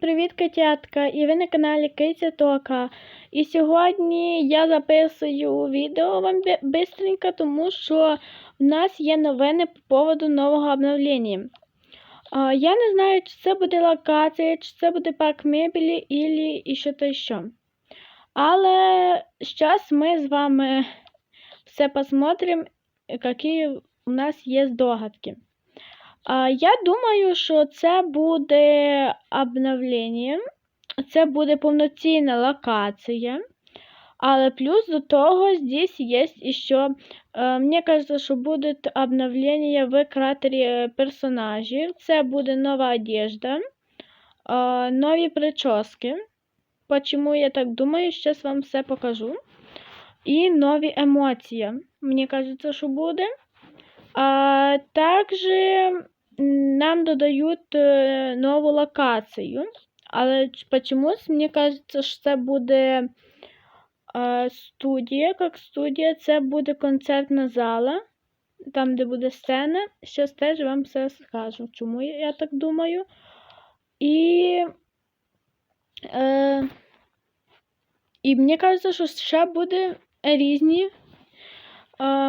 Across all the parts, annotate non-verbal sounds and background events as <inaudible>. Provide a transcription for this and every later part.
ребятка, і ви на каналі Киця Тока. І сьогодні я записую відео вам бистренько, тому що в нас є новини по поводу нового обновлення. Я не знаю, чи це буде локація, чи це буде парк мебелі, ілі і що то ще. Але зараз ми з вами <laughs> все посмотрим, які у нас є здогадки. Я думаю, що це буде обновлення, це буде повноцінна локація. Але плюс до того здесь есть еще, мне кажется, що буде обновлення в кратері персонажів. Це буде нова одежда, нові прически. Почему я так думаю, сейчас вам все покажу. І нові емоції. Мені кажется, що буде. А, также нам додають е, нову локацію. Але ч- почомусь мені кажется, що це буде студія, як студія, це буде концертна зала, там, де буде сцена. Щас теж вам все скажу, чому я так думаю. І, е, і мені кажется, що ще буде різні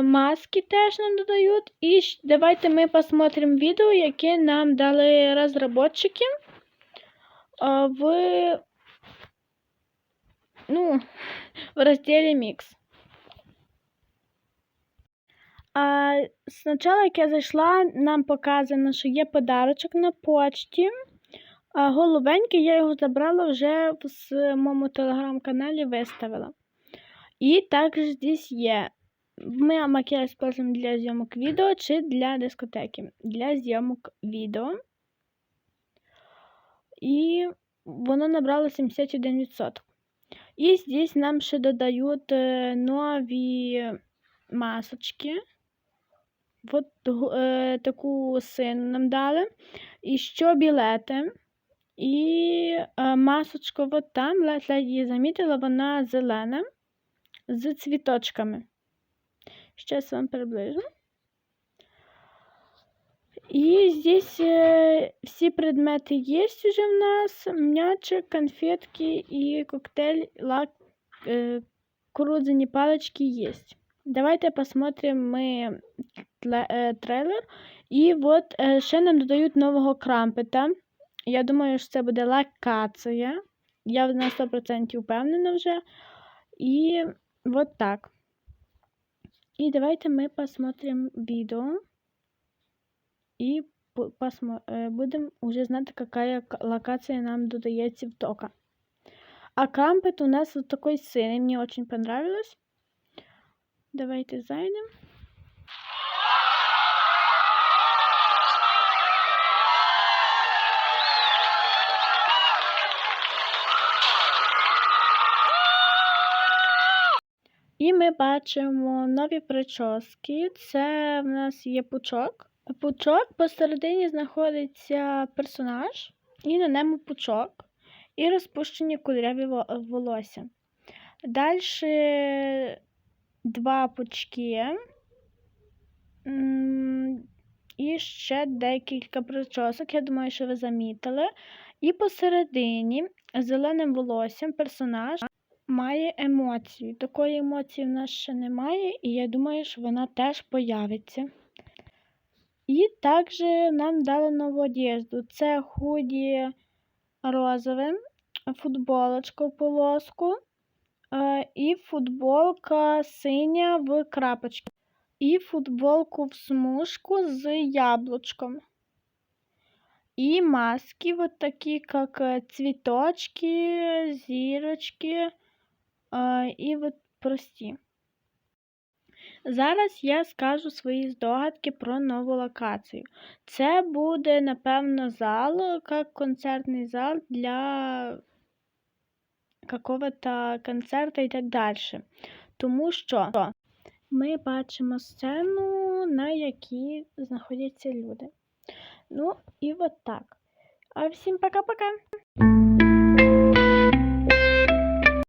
маски теж нам додають. І давайте ми посмотрим відео, яке нам дали розробники е, в, ну, в розділі Мікс. А, спочатку, як я зайшла, нам показано, що є подарочок на почті. А, голубенький, я його забрала вже в своєму телеграм-каналі виставила. І також здесь є ми макіяж используем для зйомок відео чи для дискотеки. Для зйомок відео. І воно набрало 71%. І здесь нам ще додають е, нові масочки. Гу- е, таку сину нам дали. І що білети. І е, масочка от там, ледь її замітила, вона зелена з цвіточками. Сейчас вам приближу. И здесь э, все предметы есть уже у нас. Мячик, конфетки и коктейль, лак, э, кукурудзяні палочки есть. Давайте посмотрим мы тле- э, трейлер. І от е, ще нам додають нового крампета. Я думаю, що це буде локація. Я на 100% впевнена вже. І от так. И давайте мы посмотрим видео и посмо- э, будем уже знать, какая локация нам додается в тока. А крампет у нас вот такой синий, мне очень понравилось. Давайте зайдем. Ми бачимо нові прически. Це в нас є пучок. Пучок посередині знаходиться персонаж, і на ньому пучок, і розпущені кудряві волосся. Далі два пучки. І ще декілька причосок, я думаю, що ви замітили. І посередині зеленим волоссям персонаж має емоцію. Такої емоції в нас ще немає, і я думаю, що вона теж появиться. І також нам дали нову одежду. Це худі розове, футболочка в полоску е, і футболка синя в крапочки. І футболку в смужку з яблучком. І маски вот такі, як е, цвіточки, зірочки. А, і от прості. Зараз я скажу свої здогадки про нову локацію. Це буде, напевно, зал, як концертний зал для какого-то концерту і так далі. Тому що ми бачимо сцену, на якій знаходяться люди. Ну, і от так. А всім пока-пока!